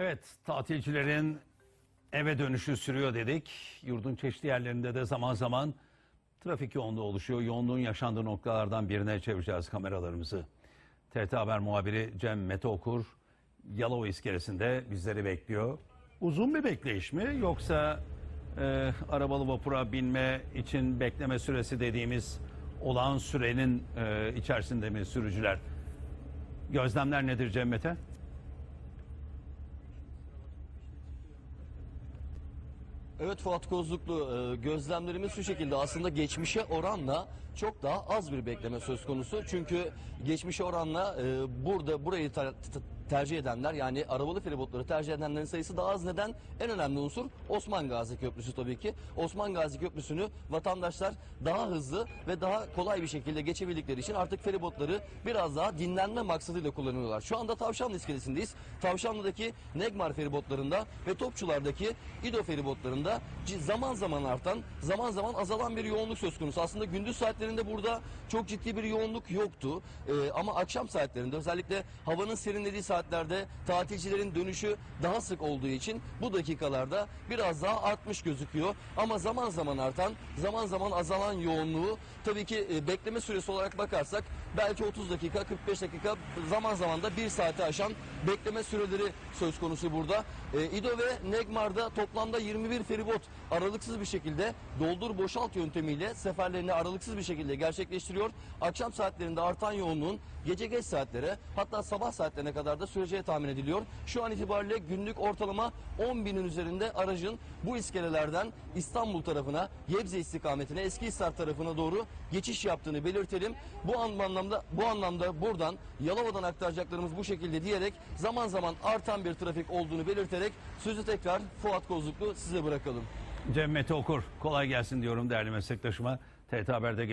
Evet, tatilcilerin eve dönüşü sürüyor dedik. Yurdun çeşitli yerlerinde de zaman zaman trafik yoğunluğu oluşuyor. Yoğunluğun yaşandığı noktalardan birine çevireceğiz kameralarımızı. TRT Haber muhabiri Cem Mete Okur, Yalova iskelesinde bizleri bekliyor. Uzun bir bekleyiş mi yoksa e, arabalı vapura binme için bekleme süresi dediğimiz olağan sürenin e, içerisinde mi sürücüler? Gözlemler nedir Cem Mete? Evet Fuat Kozluklu e, gözlemlerimiz şu şekilde aslında geçmişe oranla çok daha az bir bekleme söz konusu. Çünkü geçmişe oranla e, burada burayı tercih edenler yani arabalı feribotları tercih edenlerin sayısı daha az. Neden? En önemli unsur Osman Gazi Köprüsü tabii ki. Osman Gazi Köprüsü'nü vatandaşlar daha hızlı ve daha kolay bir şekilde geçebildikleri için artık feribotları biraz daha dinlenme maksadıyla kullanıyorlar. Şu anda Tavşanlı iskelesindeyiz. Tavşanlı'daki Negmar feribotlarında ve Topçular'daki İdo feribotlarında zaman zaman artan, zaman zaman azalan bir yoğunluk söz konusu. Aslında gündüz saatlerinde burada çok ciddi bir yoğunluk yoktu. Ee, ama akşam saatlerinde özellikle havanın serinlediği saatlerde tatilcilerin dönüşü daha sık olduğu için bu dakikalarda biraz daha artmış gözüküyor. Ama zaman zaman artan, zaman zaman azalan yoğunluğu tabii ki e, bekleme süresi olarak bakarsak belki 30 dakika, 45 dakika zaman zaman da 1 saate aşan bekleme süreleri söz konusu burada. E, İdo ve Negmar'da toplamda 21 feribot aralıksız bir şekilde doldur boşalt yöntemiyle seferlerini aralıksız bir şekilde gerçekleştiriyor. Akşam saatlerinde artan yoğunluğun gece geç saatlere hatta sabah saatlerine kadar da süreceği tahmin ediliyor. Şu an itibariyle günlük ortalama 10 binin üzerinde aracın bu iskelelerden İstanbul tarafına, Gebze istikametine, Eskihisar tarafına doğru geçiş yaptığını belirtelim. Bu anlamda bu anlamda buradan Yalova'dan aktaracaklarımız bu şekilde diyerek zaman zaman artan bir trafik olduğunu belirterek sözü tekrar Fuat Kozluklu size bırakalım. Cem Mete Okur kolay gelsin diyorum değerli meslektaşıma. TRT Haber'de gece